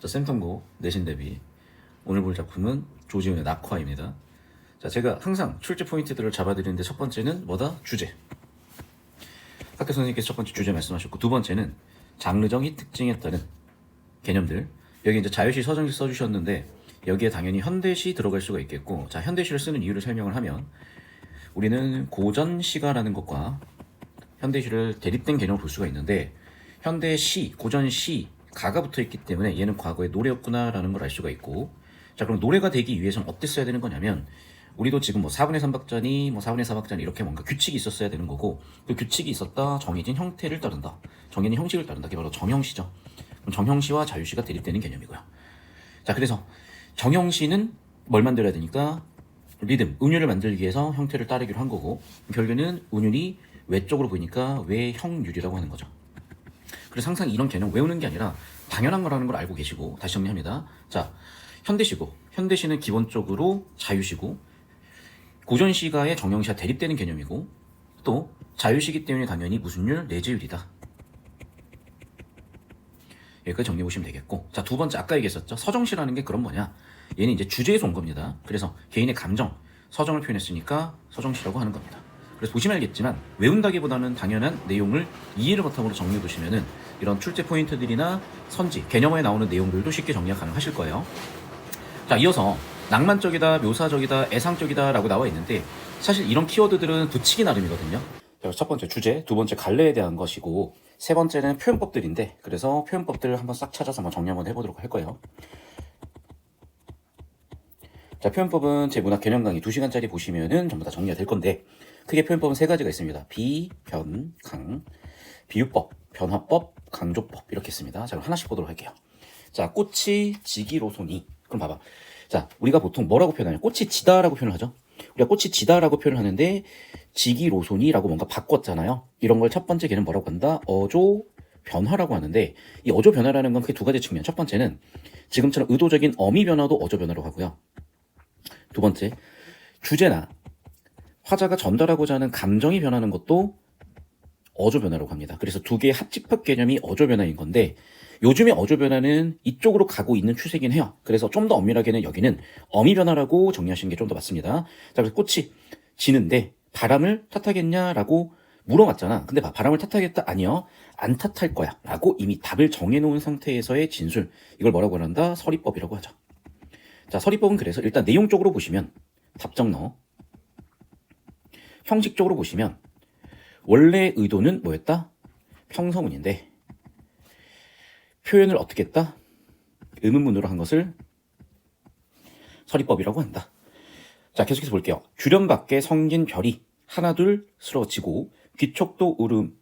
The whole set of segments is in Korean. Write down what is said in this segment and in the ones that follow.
자, 쌤통고 내신 대비 오늘 볼 작품은 조지훈의 낙화입니다. 자, 제가 항상 출제 포인트들을 잡아드리는데 첫 번째는 뭐다? 주제. 학교 선생님께서 첫 번째 주제 말씀하셨고 두 번째는 장르적인 특징에 따른 개념들. 여기 이제 자유시 서정시 써주셨는데 여기에 당연히 현대시 들어갈 수가 있겠고 자 현대시를 쓰는 이유를 설명을 하면 우리는 고전시가라는 것과 현대시를 대립된 개념을 볼 수가 있는데 현대시, 고전시, 가가 붙어 있기 때문에 얘는 과거의 노래였구나라는 걸 알 수가 있고. 자 그럼 노래가 되기 위해서는 어땠어야 되는 거냐면 우리도 지금 뭐 4분의 3박자니 뭐 4분의 4박자니 이렇게 뭔가 규칙이 있었어야 되는 거고 그 규칙이 있었다 정해진 형태를 따른다. 정해진 형식을 따른다. 그게 바로 정형시죠. 그럼 정형시와 자유시가 대립되는 개념이고요. 자 그래서 정형시는 뭘 만들어야 되니까? 리듬, 운율을 만들기 위해서 형태를 따르기로 한 거고 결국에는 운율이 외쪽으로 보이니까 외형률이라고 하는 거죠 그래서 항상 이런 개념 외우는 게 아니라 당연한 거라는 걸 알고 계시고 다시 정리합니다. 자, 현대시고 현대시는 기본적으로 자유시고 고전시가의 정형시와 대립되는 개념이고 또 자유시기 때문에 당연히 무슨 율? 내재율이다. 여기까지 정리해 보시면 되겠고 자 두 번째 아까 얘기했었죠 서정시라는 게 그런 뭐냐 얘는 이제 주제에서 온 겁니다 그래서 개인의 감정 서정을 표현했으니까 서정시라고 하는 겁니다 그래서 보시면 알겠지만 외운다기보다는 당연한 내용을 이해를 바탕으로 정리해 보시면은 이런 출제 포인트들이나 선지 개념어에 나오는 내용들도 쉽게 정리가 가능하실 거예요 자 이어서 낭만적이다 묘사적이다 애상적이다 라고 나와 있는데 사실 이런 키워드들은 붙이기 나름이거든요 첫 번째 주제, 두 번째 갈래에 대한 것이고 세 번째는 표현법들인데 그래서 표현법들을 한번 싹 찾아서 한번 정리 한번 해보도록 할 거예요. 자 표현법은 제 문학 개념 강의 2시간짜리 보시면은 전부 다 정리가 될 건데 크게 표현법은 세 가지가 있습니다. 비, 변, 강, 비유법, 변화법, 강조법 이렇게 있습니다. 자 그럼 하나씩 보도록 할게요. 자 꽃이 지기로소니 그럼 봐봐. 자 우리가 보통 뭐라고 표현하냐 꽃이 지다라고 표현을 하죠. 우리가 꽃이 지다라고 표현을 하는데 지기로소니라고 뭔가 바꿨잖아요. 이런 걸 첫 번째 개는 뭐라고 한다? 어조 변화라고 하는데 이 어조 변화라는 건 크게 두 가지 측면. 첫 번째는 지금처럼 의도적인 어미 변화도 어조 변화라고 하고요. 두 번째 주제나 화자가 전달하고자 하는 감정이 변하는 것도 어조 변화라고 합니다. 그래서 두 개의 합집합 개념이 어조 변화인 건데 요즘에 어조 변화는 이쪽으로 가고 있는 추세긴 해요. 그래서 좀 더 엄밀하게는 여기는 어미 변화라고 정리하시는 게 좀 더 맞습니다. 자, 그래서 꽃이 지는데 바람을 탓하겠냐라고 물어봤잖아. 근데 봐, 바람을 탓하겠다? 아니요. 안 탓할 거야. 라고 이미 답을 정해놓은 상태에서의 진술. 이걸 뭐라고 한다? 서리법이라고 하죠. 자, 서리법은 그래서 일단 내용적으로 보시면 답정 넣어. 형식적으로 보시면 원래 의도는 뭐였다? 평서문인데 표현을 어떻게 했다? 의문문으로 한 것을 서리법이라고 한다. 자, 계속해서 볼게요. 주련 밖에 성긴 별이 하나 둘 쓰러지고 귀촉도 울음,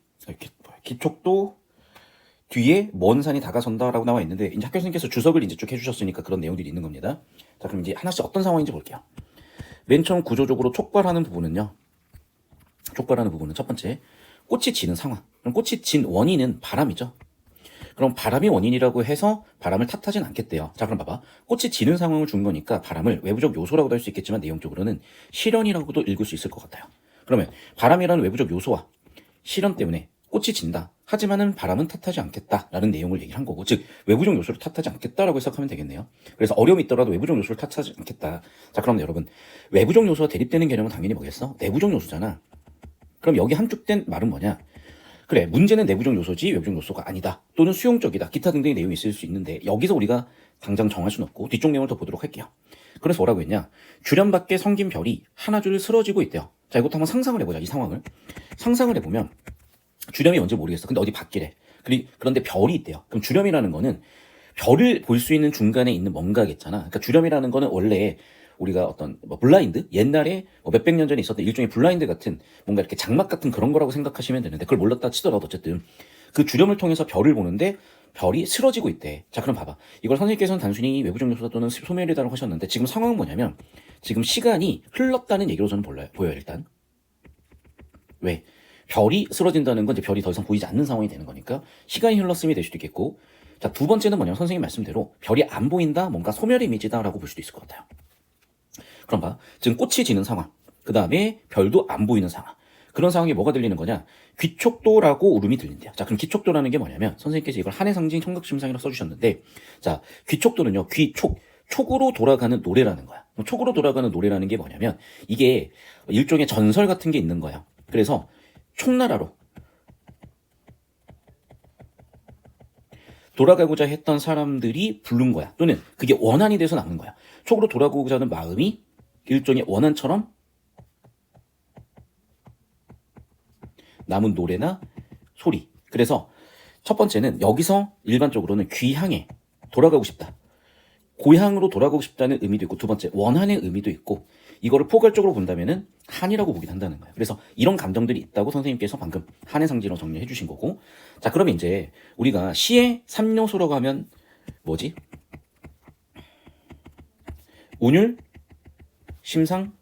귀촉도 뒤에 먼 산이 다가선다라고 나와 있는데 이제 학교 선생님께서 주석을 이제 쭉 해주셨으니까 그런 내용들이 있는 겁니다. 자, 그럼 이제 하나씩 어떤 상황인지 볼게요. 맨 처음 구조적으로 촉발하는 부분은요. 촉발하는 부분은 첫 번째 꽃이 지는 상황. 그럼 꽃이 진 원인은 바람이죠. 그럼 바람이 원인이라고 해서 바람을 탓하진 않겠대요. 자, 그럼 봐봐. 꽃이 지는 상황을 준 거니까 바람을 외부적 요소라고도 할 수 있겠지만 내용적으로는 실현이라고도 읽을 수 있을 것 같아요. 그러면 바람이라는 외부적 요소와 실현 때문에 꽃이 진다. 하지만은 바람은 탓하지 않겠다라는 내용을 얘기를 한 거고, 즉 외부적 요소를 탓하지 않겠다라고 해석하면 되겠네요. 그래서 어려움이 있더라도 외부적 요소를 탓하지 않겠다. 자, 그럼 여러분 외부적 요소와 대립되는 개념은 당연히 뭐겠어? 내부적 요소잖아. 그럼 여기 함축된 말은 뭐냐? 그래, 문제는 내부적 요소지 외부적 요소가 아니다. 또는 수용적이다. 기타 등등의 내용이 있을 수 있는데 여기서 우리가 당장 정할 수는 없고 뒤쪽 내용을 더 보도록 할게요. 그래서 뭐라고 했냐? 주련 밖에 성긴 별이 하나 둘 쓰러지고 있대요. 자, 이것도 한번 상상을 해보자. 이 상황을. 상상을 해보면 주렴이 뭔지 모르겠어. 근데 어디 밖이래. 그런데 별이 있대요. 그럼 주렴이라는 거는 별을 볼 수 있는 중간에 있는 뭔가겠잖아. 그러니까 주렴이라는 거는 원래 우리가 어떤 뭐 블라인드 옛날에 뭐 몇백 년 전에 있었던 일종의 블라인드 같은 뭔가 이렇게 장막 같은 그런 거라고 생각하시면 되는데 그걸 몰랐다 치더라도 어쨌든 그 주렴을 통해서 별을 보는데 별이 쓰러지고 있대. 자 그럼 봐봐. 이걸 선생님께서는 단순히 외부적 요소다 또는 소멸이다라고 하셨는데 지금 상황은 뭐냐면 지금 시간이 흘렀다는 얘기로 저는 보여요. 보여요 일단. 왜? 별이 쓰러진다는 건 이제 별이 더 이상 보이지 않는 상황이 되는 거니까 시간이 흘렀음이 될 수도 있겠고 자 두 번째는 뭐냐면 선생님 말씀대로 별이 안 보인다 뭔가 소멸 이미지다라고 볼 수도 있을 것 같아요. 봐. 지금 꽃이 지는 상황. 그 다음에 별도 안 보이는 상황. 그런 상황에 뭐가 들리는 거냐? 귀촉도라고 울음이 들린대요. 자, 그럼 귀촉도라는 게 뭐냐면 선생님께서 이걸 한해 상징 청각 심상이라고 써주셨는데, 자, 귀촉도는요, 귀촉, 촉으로 돌아가는 노래라는 거야. 촉으로 돌아가는 노래라는 게 뭐냐면 이게 일종의 전설 같은 게 있는 거야. 그래서 촉나라로 돌아가고자 했던 사람들이 부른 거야. 또는 그게 원한이 돼서 나오는 거야. 촉으로 돌아가고자 하는 마음이 일종의 원한처럼 남은 노래나 소리. 그래서 첫 번째는 여기서 일반적으로는 귀향에 돌아가고 싶다. 고향으로 돌아가고 싶다는 의미도 있고 두 번째 원한의 의미도 있고 이거를 포괄적으로 본다면은 한이라고 보긴 한다는 거예요. 그래서 이런 감정들이 있다고 선생님께서 방금 한의 상징으로 정리해 주신 거고 자 그러면 이제 우리가 시의 3요소라고 하면 뭐지? 운율, 심상,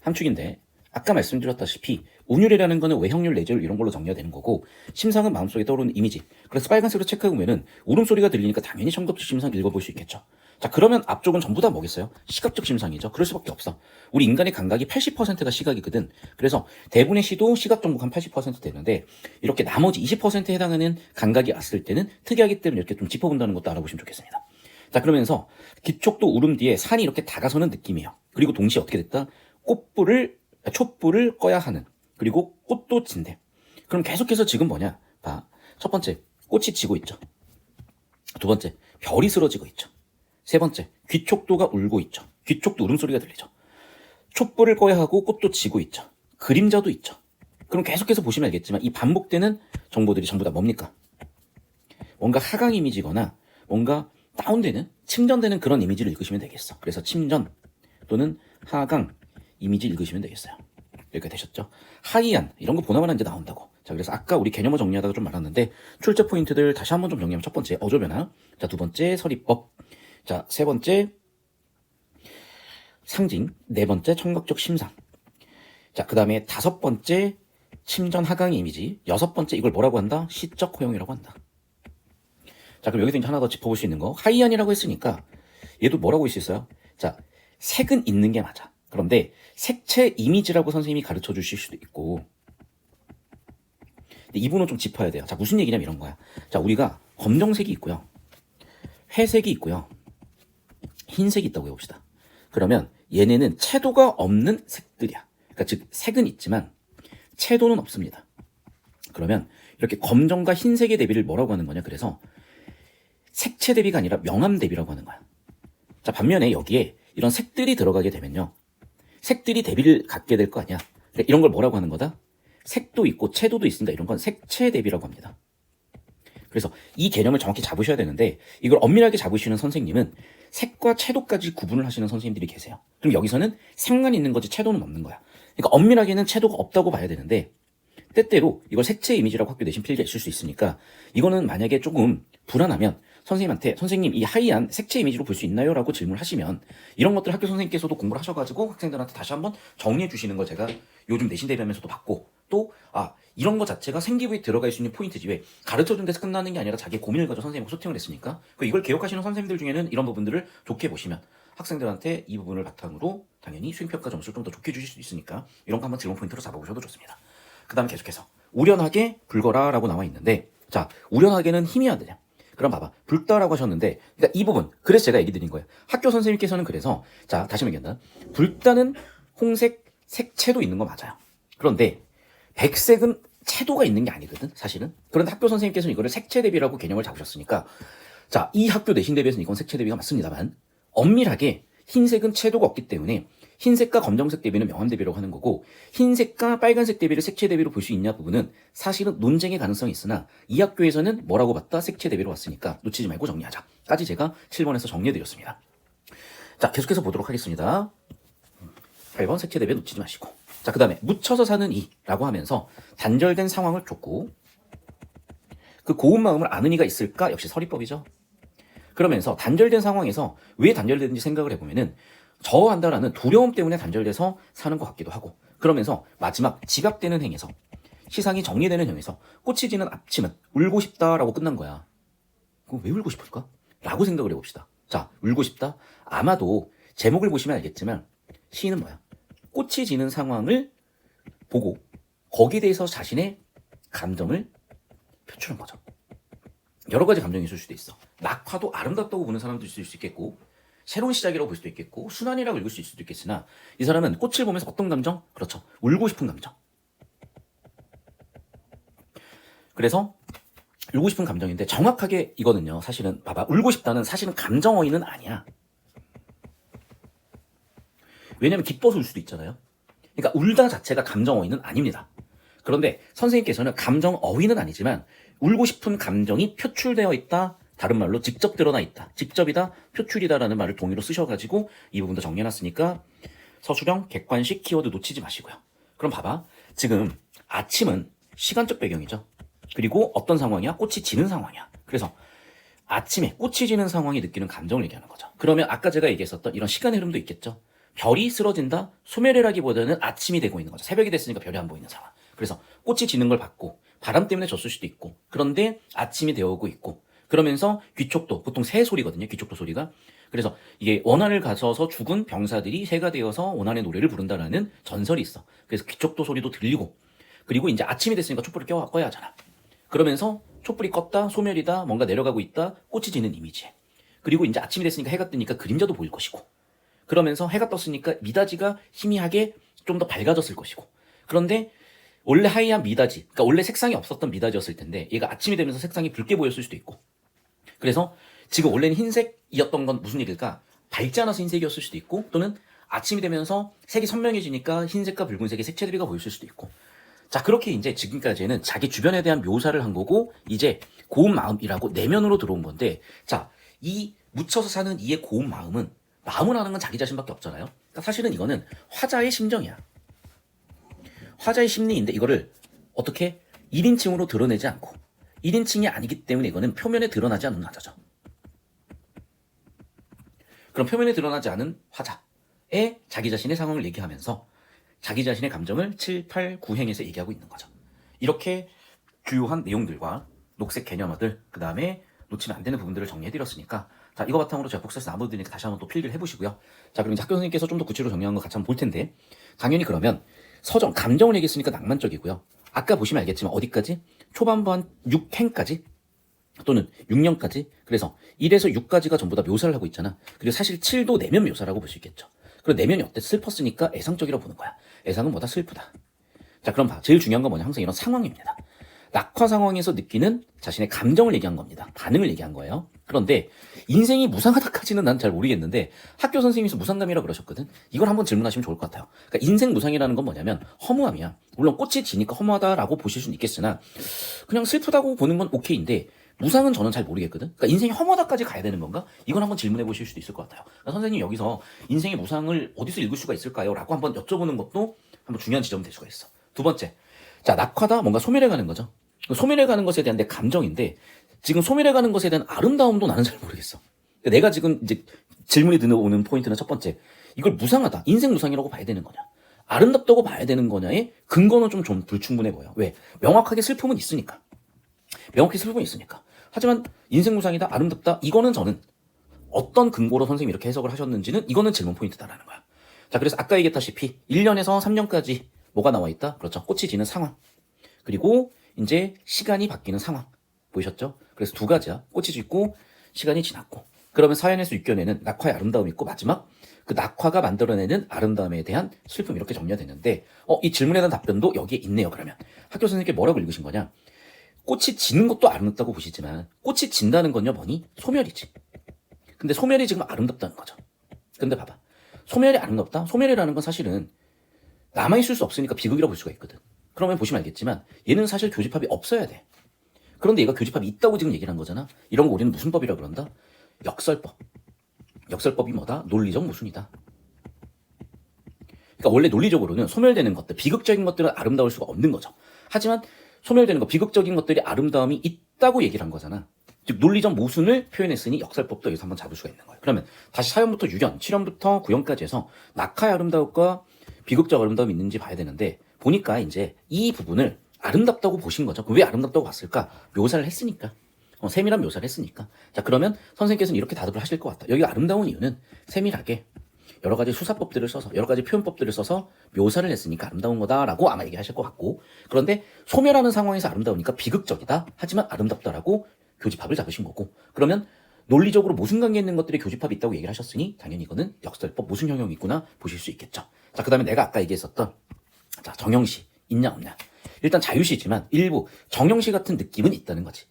함축인데 아까 말씀드렸다시피 운율이라는 거는 외형률, 내절 이런 걸로 정리가 되는 거고 심상은 마음속에 떠오르는 이미지. 그래서 빨간색으로 체크해보면은 울음소리가 들리니까 당연히 청각적 심상 읽어볼 수 있겠죠. 자 그러면 앞쪽은 전부 다 뭐겠어요? 시각적 심상이죠. 그럴 수밖에 없어. 우리 인간의 감각이 80%가 시각이거든. 그래서 대부분의 시도 시각 정복 한80% 되는데 이렇게 나머지 20%에 해당하는 감각이 왔을 때는 특이하기 때문에 이렇게 좀 짚어본다는 것도 알아보시면 좋겠습니다. 자 그러면서 기촉도 울음 뒤에 산이 이렇게 다가서는 느낌이에요. 그리고 동시에 어떻게 됐다? 꽃불을 촛불을 꺼야 하는 그리고 꽃도 진대. 그럼 계속해서 지금 뭐냐? 봐. 첫 번째 꽃이 지고 있죠. 두 번째 별이 쓰러지고 있죠. 세 번째 귀촉도가 울고 있죠. 귀촉도 울음소리가 들리죠. 촛불을 꺼야 하고 꽃도 지고 있죠. 그림자도 있죠. 그럼 계속해서 보시면 알겠지만 이 반복되는 정보들이 전부 다 뭡니까? 뭔가 하강 이미지거나 뭔가 다운되는 침전되는 그런 이미지를 읽으시면 되겠어. 그래서 침전 또는 하강 이미지 읽으시면 되겠어요. 여기가 되셨죠? 하이안 이런 거 보나마나 이제 나온다고. 자 그래서 아까 우리 개념을 정리하다가 좀 말았는데 출제 포인트들 다시 한번 좀 정리하면 첫 번째 어조 변화, 자두 번째 서리법, 자세 번째 상징, 네 번째 청각적 심상. 자그 다음에 다섯 번째 침전 하강 이미지, 여섯 번째 이걸 뭐라고 한다? 시적 허용이라고 한다. 자 그럼 여기서 이제 하나 더 짚어볼 수 있는 거 하이안이라고 했으니까 얘도 뭐라고 할수 있어요? 자 색은 있는 게 맞아. 그런데 색채 이미지라고 선생님이 가르쳐 주실 수도 있고 근데 이분은 좀 짚어야 돼요. 자 무슨 얘기냐면 이런 거야. 자 우리가 검정색이 있고요. 회색이 있고요. 흰색이 있다고 해봅시다. 그러면 얘네는 채도가 없는 색들이야. 그러니까 즉 색은 있지만 채도는 없습니다. 그러면 이렇게 검정과 흰색의 대비를 뭐라고 하는 거냐? 그래서 색채 대비가 아니라 명암 대비라고 하는 거야. 자 반면에 여기에 이런 색들이 들어가게 되면요. 색들이 대비를 갖게 될 거 아니야. 그러니까 이런 걸 뭐라고 하는 거다? 색도 있고 채도도 있습니다. 이런 건 색채 대비라고 합니다. 그래서 이 개념을 정확히 잡으셔야 되는데 이걸 엄밀하게 잡으시는 선생님은 색과 채도까지 구분을 하시는 선생님들이 계세요. 그럼 여기서는 색만 있는 거지 채도는 없는 거야. 그러니까 엄밀하게는 채도가 없다고 봐야 되는데 때때로 이걸 색채 이미지라고 학교 내신 있을 수 있으니까 이거는 만약에 조금 불안하면 선생님한테 선생님 이 하이안 색채 이미지로 볼 수 있나요? 라고 질문을 하시면 이런 것들 학교 선생님께서도 공부를 하셔가지고 학생들한테 다시 한번 정리해 주시는 걸 제가 요즘 내신 대비하면서도 봤고 또 아 이런 거 자체가 생기부에 들어갈 수 있는 포인트지 왜 가르쳐 준 데서 끝나는 게 아니라 자기 고민을 가지고 선생님과 소통을 했으니까 그 이걸 기억하시는 선생님들 중에는 이런 부분들을 좋게 보시면 학생들한테 이 부분을 바탕으로 당연히 수행평가 점수를 좀 더 좋게 주실 수 있으니까 이런 거 한번 질문 포인트로 잡아보셔도 좋습니다. 그 다음 계속해서 우련하게 불거라라고 나와 있는데 자 우련하게는 힘이 안 되냐 그럼 봐봐. 붉다라고 하셨는데 그러니까 이 부분 그래서 제가 얘기 드린 거예요. 학교 선생님께서는 그래서 자 다시 얘기한다. 붉다는 홍색 색채도 있는 거 맞아요. 그런데 백색은 채도가 있는 게 아니거든 사실은. 그런데 학교 선생님께서는 이거를 색채 대비라고 개념을 잡으셨으니까 자 이 학교 내신 대비에서는 이건 색채 대비가 맞습니다만 엄밀하게 흰색은 채도가 없기 때문에 흰색과 검정색 대비는 명암 대비라고 하는 거고 흰색과 빨간색 대비를 색채 대비로 볼 수 있냐 부분은 사실은 논쟁의 가능성이 있으나 이 학교에서는 뭐라고 봤다 색채 대비로 왔으니까 놓치지 말고 정리하자까지 제가 7번에서 정리해드렸습니다. 자 계속해서 보도록 하겠습니다. 8번 색채 대비 놓치지 마시고 자그 다음에 묻혀서 사는 이라고 하면서 단절된 상황을 줬고 그 고운 마음을 아는 이가 있을까 역시 서리법이죠. 그러면서 단절된 상황에서 왜 단절되는지 생각을 해보면은 저한다라는 두려움 때문에 단절돼서 사는 것 같기도 하고 그러면서 마지막 집약되는 행에서 시상이 정리되는 행에서 꽃이 지는 앞치면 울고 싶다라고 끝난 거야. 그럼 왜 울고 싶을까? 라고 생각을 해봅시다. 자, 울고 싶다? 아마도 제목을 보시면 알겠지만 시인은 뭐야? 꽃이 지는 상황을 보고 거기에 대해서 자신의 감정을 표출한 거죠. 여러 가지 감정이 있을 수도 있어. 낙화도 아름답다고 보는 사람도 있을 수 있겠고, 새로운 시작이라고 볼 수도 있겠고, 순환이라고 읽을 수 있을 수도 있겠으나, 이 사람은 꽃을 보면서 어떤 감정? 그렇죠. 울고 싶은 감정. 그래서 울고 싶은 감정인데 정확하게 이거는요. 사실은 봐봐. 울고 싶다는 사실은 감정 어휘는 아니야. 왜냐면 기뻐서 울 수도 있잖아요. 그러니까 울다 자체가 감정 어휘는 아닙니다. 그런데 선생님께서는 감정 어휘는 아니지만 울고 싶은 감정이 표출되어 있다. 다른 말로 직접 드러나 있다. 직접이다. 표출이다라는 말을 동의로 쓰셔가지고 이 부분도 정리해놨으니까 서술형 객관식 키워드 놓치지 마시고요. 그럼 봐봐. 지금 아침은 시간적 배경이죠. 그리고 어떤 상황이야? 꽃이 지는 상황이야. 그래서 아침에 꽃이 지는 상황이 느끼는 감정을 얘기하는 거죠. 그러면 아까 제가 얘기했었던 이런 시간의 흐름도 있겠죠. 별이 쓰러진다? 소멸이라기보다는 아침이 되고 있는 거죠. 새벽이 됐으니까 별이 안 보이는 상황. 그래서 꽃이 지는 걸 봤고 바람 때문에 졌을 수도 있고 그런데 아침이 되어오고 있고 그러면서 귀촉도 보통 새 소리거든요. 귀촉도 소리가. 그래서 이게 원한을 가져서 죽은 병사들이 새가 되어서 원한의 노래를 부른다라는 전설이 있어. 그래서 귀촉도 소리도 들리고 그리고 이제 아침이 됐으니까 촛불을 껴, 꺼야 하잖아. 그러면서 촛불이 껐다, 소멸이다, 뭔가 내려가고 있다, 꽃이 지는 이미지. 그리고 이제 아침이 됐으니까 해가 뜨니까 그림자도 보일 것이고. 그러면서 해가 떴으니까 미다지가 희미하게 좀 더 밝아졌을 것이고. 그런데 원래 하얀 미다지, 그러니까 원래 색상이 없었던 미다지였을 텐데 얘가 아침이 되면서 색상이 붉게 보였을 수도 있고. 그래서 지금 원래는 흰색이었던 건 무슨 얘기일까? 밝지 않아서 흰색이었을 수도 있고 또는 아침이 되면서 색이 선명해지니까 흰색과 붉은색의 색채들이가 보였을 수도 있고. 자, 그렇게 이제 지금까지는 자기 주변에 대한 묘사를 한 거고, 이제 고운 마음이라고 내면으로 들어온 건데, 자, 이 묻혀서 사는 이의 고운 마음은, 마음을 하는 건 자기 자신밖에 없잖아요? 그러니까 사실은 이거는 화자의 심정이야. 화자의 심리인데, 이거를 어떻게 1인칭으로 드러내지 않고, 1인칭이 아니기 때문에 이거는 표면에 드러나지 않는 화자죠. 그럼 표면에 드러나지 않은 화자의 자기 자신의 상황을 얘기하면서 자기 자신의 감정을 7, 8, 9행에서 얘기하고 있는 거죠. 이렇게 주요한 내용들과 녹색 개념어들, 그 다음에 놓치면 안 되는 부분들을 정리해드렸으니까, 자, 이거 바탕으로 제가 복사해서 나눠드리니까 다시 한번 또 필기를 해보시고요. 자, 그럼 이제 학교 선생님께서 좀 더 구체적으로 정리한 거 같이 한번 볼 텐데, 당연히 그러면 서정, 감정을 얘기했으니까 낭만적이고요. 아까 보시면 알겠지만 어디까지? 초반부 한 6행까지? 또는 6년까지? 그래서 1에서 6까지가 전부 다 묘사를 하고 있잖아. 그리고 사실 7도 내면 묘사라고 볼 수 있겠죠. 그리고 내면이 어때? 슬펐으니까 애상적이라고 보는 거야. 애상은 뭐다? 슬프다. 자, 그럼 봐. 제일 중요한 건 뭐냐? 항상 이런 상황입니다. 낙화 상황에서 느끼는 자신의 감정을 얘기한 겁니다. 반응을 얘기한 거예요. 그런데 인생이 무상하다까지는 난 잘 모르겠는데 학교 선생님께서 무상감이라 고 그러셨거든. 이걸 한번 질문하시면 좋을 것 같아요. 그러니까 인생 무상이라는 건 뭐냐면 허무함이야. 물론 꽃이 지니까 허무하다라고 보실 수는 있겠으나 그냥 슬프다고 보는 건 오케이인데 무상은 저는 잘 모르겠거든. 그러니까 인생이 허무하다까지 가야 되는 건가? 이건 한번 질문해 보실 수도 있을 것 같아요. 그러니까 선생님 여기서 인생의 무상을 어디서 읽을 수가 있을까요? 라고 한번 여쭤보는 것도 한번 중요한 지점이 될 수가 있어. 두 번째. 자, 낙화다 뭔가 소멸해 가는 거죠. 소멸해 가는 것에 대한 내 감정인데 지금 소멸해 가는 것에 대한 아름다움도 나는 잘 모르겠어. 그러니까 내가 지금 이제 질문이 들어오는 포인트는 첫 번째. 이걸 무상하다. 인생 무상이라고 봐야 되는 거냐? 아름답다고 봐야 되는 거냐의 근거는 좀, 좀 불충분해 보여. 왜? 명확하게 슬픔은 있으니까. 명확히 슬픔이 있으니까. 하지만 인생 무상이다, 아름답다, 이거는 저는 어떤 근거로 선생님이 이렇게 해석을 하셨는지는 이거는 질문 포인트다라는 거야. 자, 그래서 아까 얘기했다시피 1년에서 3년까지 뭐가 나와 있다? 그렇죠. 꽃이 지는 상황. 그리고 이제 시간이 바뀌는 상황. 보이셨죠? 그래서 두 가지야. 꽃이 짓고 시간이 지났고. 그러면 사연에서 6견에는 낙화의 아름다움이 있고 마지막 그 낙화가 만들어내는 아름다움에 대한 슬픔 이렇게 정리가 되는데 어, 이 질문에 대한 답변도 여기에 있네요. 그러면 학교 선생님께 뭐라고 읽으신 거냐? 꽃이 지는 것도 아름답다고 보시지만 꽃이 진다는 건요 뭐니? 소멸이지. 근데 소멸이 지금 아름답다는 거죠. 근데 봐봐. 소멸이 아름답다? 소멸이라는 건 사실은 남아있을 수 없으니까 비극이라고 볼 수가 있거든. 그러면 보시면 알겠지만 얘는 사실 교집합이 없어야 돼. 그런데 얘가 교집합이 있다고 지금 얘기를 한 거잖아. 이런 거 우리는 무슨 법이라고 그런다? 역설법. 역설법이 뭐다? 논리적 모순이다. 그러니까 원래 논리적으로는 소멸되는 것들, 비극적인 것들은 아름다울 수가 없는 거죠. 하지만 소멸되는 것, 비극적인 것들이 아름다움이 있다고 얘기를 한 거잖아. 즉 논리적 모순을 표현했으니 역설법도 여기서 한번 잡을 수가 있는 거예요. 그러면 다시 4연부터 6연, 7연부터 9연까지 해서 낙하의 아름다움과 비극적 아름다움이 있는지 봐야 되는데 보니까 이제 이 부분을 아름답다고 보신 거죠. 왜 아름답다고 봤을까? 묘사를 했으니까. 어, 세밀한 묘사를 했으니까. 자, 그러면 선생님께서는 이렇게 답을 하실 것 같다. 여기 아름다운 이유는 세밀하게 여러 가지 수사법들을 써서 여러 가지 표현법들을 써서 묘사를 했으니까 아름다운 거다라고 아마 얘기하실 것 같고 그런데 소멸하는 상황에서 아름다우니까 비극적이다 하지만 아름답다라고 교집합을 잡으신 거고 그러면 논리적으로 모순 관계 있는 것들이 교집합이 있다고 얘기를 하셨으니 당연히 이거는 역설법 모순 형용이 있구나 보실 수 있겠죠. 자 그 다음에 내가 아까 얘기했었던 자 정형시 있냐 없냐 일단 자유시지만 일부 정형시 같은 느낌은 있다는 거지.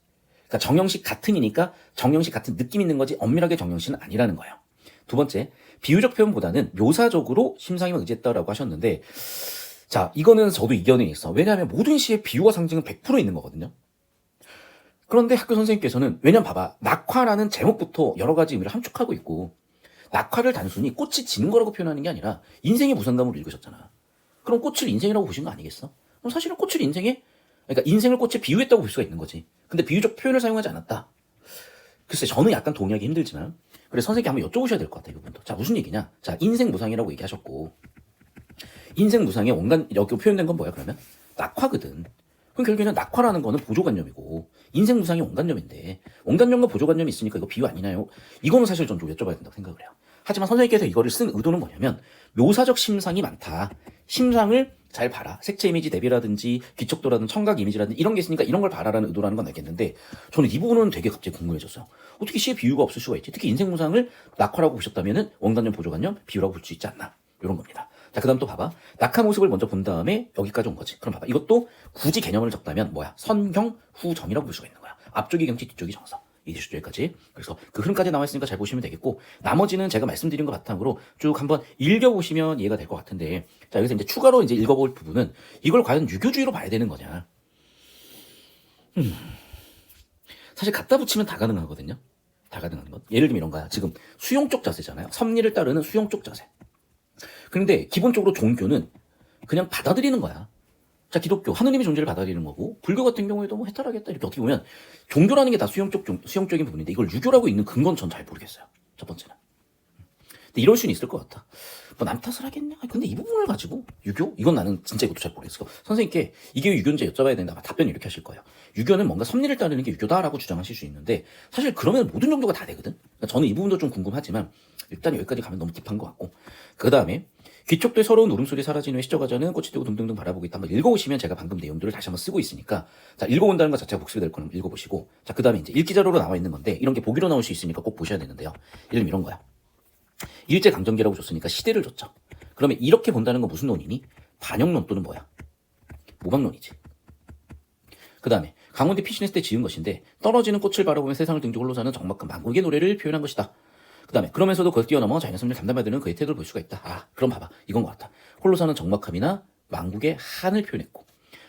그러니까 정형식 같은이니까 정형식 같은 느낌 있는 거지 엄밀하게 정형식은 아니라는 거예요. 두 번째, 비유적 표현보다는 묘사적으로 심상임을 의지했다라고 하셨는데, 자, 이거는 저도 이견이 있어. 왜냐하면 모든 시의 비유와 상징은 100% 있는 거거든요. 그런데 학교 선생님께서는, 왜냐면 봐봐. 낙화라는 제목부터 여러 가지 의미를 함축하고 있고, 낙화를 단순히 꽃이 지는 거라고 표현하는 게 아니라 인생의 무상감으로 읽으셨잖아. 그럼 꽃을 인생이라고 보신 거 아니겠어? 그럼 사실은 꽃을 인생에, 그러니까 인생을 꽃에 비유했다고 볼 수가 있는 거지. 근데 비유적 표현을 사용하지 않았다. 글쎄, 저는 약간 동의하기 힘들지만, 그래 선생님께 한번 여쭤보셔야 될 것 같아요, 이 부분도. 자, 무슨 얘기냐? 자, 인생 무상이라고 얘기하셨고, 인생 무상의 원간, 여기 표현된 건 뭐야, 그러면? 낙화거든. 그럼 결국에는 낙화라는 거는 보조관념이고, 인생 무상이 원관념인데, 원관념과 보조관념이 있으니까 이거 비유 아니냐요? 이거는 사실 전 좀 여쭤봐야 된다고 생각을 해요. 하지만 선생님께서 이거를 쓴 의도는 뭐냐면, 묘사적 심상이 많다. 심상을 잘 봐라. 색채 이미지 대비라든지, 기척도라든지, 청각 이미지라든지, 이런 게 있으니까 이런 걸 봐라라는 의도라는 건 알겠는데, 저는 이 부분은 되게 갑자기 궁금해졌어요. 어떻게 시에 비유가 없을 수가 있지? 특히 인생 무상을 낙화라고 보셨다면은, 원관념, 보조관념, 비유라고 볼 수 있지 않나? 이런 겁니다. 자, 그 다음 또 봐봐. 낙하 모습을 먼저 본 다음에 여기까지 온 거지. 그럼 봐봐. 이것도 굳이 개념을 적다면 뭐야? 선경, 후정이라고 볼 수가 있는 거야. 앞쪽이 경치, 뒤쪽이 정서. 이제수 여기까지. 그래서 그 흐름까지 나와 있으니까 잘 보시면 되겠고, 나머지는 제가 말씀드린 것 바탕으로 쭉 한번 읽어 보시면 이해가 될 것 같은데, 자, 여기서 이제 추가로 이제 읽어 볼 부분은 이걸 과연 유교주의로 봐야 되는 거냐. 음. 사실 갖다 붙이면 다 가능하거든요. 다 가능한 것. 예를 들면 이런 거야. 지금 수용적 자세잖아요. 섭리를 따르는 수용적 자세. 그런데 기본적으로 종교는 그냥 받아들이는 거야. 자, 기독교, 하느님의 존재를 받아들이는 거고, 불교 같은 경우에도 뭐 해탈하겠다. 이렇게 어떻게 보면, 종교라는 게 다 수용적, 종- 수용적인 부분인데, 이걸 유교라고 있는 근거는 전 잘 모르겠어요. 첫 번째는. 근데 이럴 수는 있을 것 같아. 뭐 남 탓을 하겠냐? 근데 이 부분을 가지고, 유교? 이건 나는 진짜 이것도 잘 모르겠어. 선생님께 이게 유교인지 여쭤봐야 된다. 답변을 이렇게 하실 거예요. 유교는 뭔가 섭리를 따르는 게 유교다라고 주장하실 수 있는데, 사실 그러면 모든 종교가 다 되거든? 그러니까 저는 이 부분도 좀 궁금하지만, 일단 여기까지 가면 너무 딥한 것 같고, 그 다음에, 귀척도의 서러운 울음소리 사라진 후에 시져가자는 꽃이 되고 등등등 바라보고 있다. 한번 읽어보시면 제가 방금 내용들을 다시 한번 쓰고 있으니까 자 읽어본다는 것 자체가 복습이 될 거는 읽어보시고 자 그 다음에 이제 읽기자료로 나와 있는 건데 이런 게 보기로 나올 수 있으니까 꼭 보셔야 되는데요. 예를 들면 이런 거야. 일제 강점기라고 줬으니까 시대를 줬죠. 그러면 이렇게 본다는 건 무슨 논이니? 반영론 또는 뭐야? 모방론이지. 그 다음에 강원대 피시네스 때 지은 것인데 떨어지는 꽃을 바라보며 세상을 등지고 홀로 사는 적막한 망국의 노래를 표현한 것이다. 그 다음에 그러면서도 그걸 뛰어넘어 섭리를 감당받는 그의 태도를 볼 수가 있다. 아 그럼 봐봐 이건 것 같다. 홀로 사는 적막함이나 망국의 한을 표현했고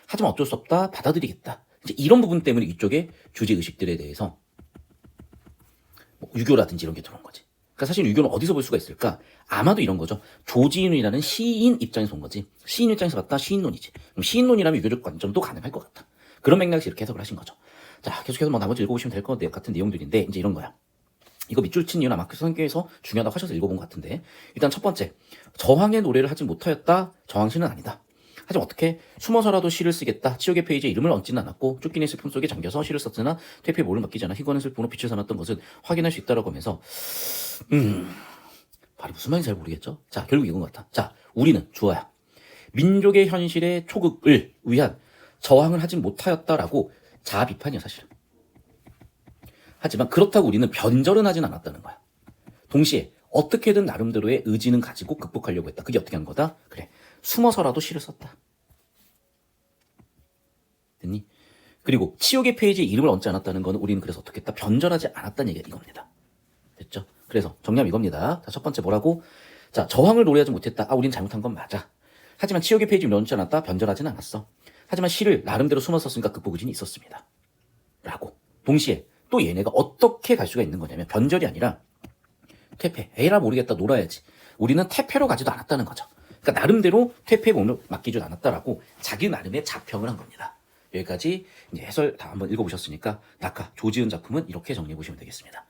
하지만 어쩔 수 없다 받아들이겠다. 이제 이런 부분 때문에 이쪽에 주제 의식들에 대해서 뭐 유교라든지 이런 게 들어온 거지. 그러니까 사실 유교는 어디서 볼 수가 있을까? 아마도 이런 거죠. 조지인이라는 시인 입장에서 온 거지. 시인 입장에서 봤다 시인론이지. 그럼 시인론이라면 유교적 관점도 가능할 것 같다. 그런 맥락에서 이렇게 해석을 하신 거죠. 자, 계속해서 뭐 나머지 읽어보시면 될 것 같은 내용들인데 이제 이런 거야. 이거 밑줄 친 이유는 아마 그 성경에서 중요하다고 하셔서 읽어본 것 같은데. 일단 첫 번째 저항의 노래를 하지 못하였다. 저항시는 아니다. 하지만 어떻게 숨어서라도 시를 쓰겠다. 치욕의 페이지에 이름을 얹지는 않았고 쫓기는 슬픔 속에 잠겨서 시를 썼으나 퇴폐의 모를 맡기지 않아. 희건의 슬픔으로 빛을 살았던 것은 확인할 수 있다라고 하면서 음 말이 무슨 말인지 잘 모르겠죠? 자 결국 이건 것 같아. 자 우리는 주어야. 민족의 현실의 초극을 위한 저항을 하지 못하였다라고 자아 비판이야 사실은 하지만 그렇다고 우리는 변절은 하진 않았다는 거야. 동시에 어떻게든 나름대로의 의지는 가지고 극복하려고 했다. 그게 어떻게 한 거다? 그래. 숨어서라도 시를 썼다. 됐니? 그리고 치욕의 페이지에 이름을 얹지 않았다는 거는 우리는 그래서 어떻게 했다? 변절하지 않았다는 얘기가 이겁니다. 됐죠? 그래서 정리하면 이겁니다. 자, 첫 번째 뭐라고? 자, 저항을 노래하지 못했다. 아, 우리는 잘못한 건 맞아. 하지만 치욕의 페이지에 이름을 얹지 않았다. 변절하진 않았어. 하지만 시를 나름대로 숨어 썼으니까 극복 의지는 있었습니다. 라고. 동시에 또 얘네가 어떻게 갈 수가 있는 거냐면 변절이 아니라 퇴폐. 에이라 모르겠다 놀아야지. 우리는 퇴폐로 가지도 않았다는 거죠. 그러니까 나름대로 퇴폐에 몸을 맡기지도 않았다라고 자기 나름의 자평을 한 겁니다. 여기까지 해설 다 한번 읽어보셨으니까 낙하 조지은 작품은 이렇게 정리해 보시면 되겠습니다.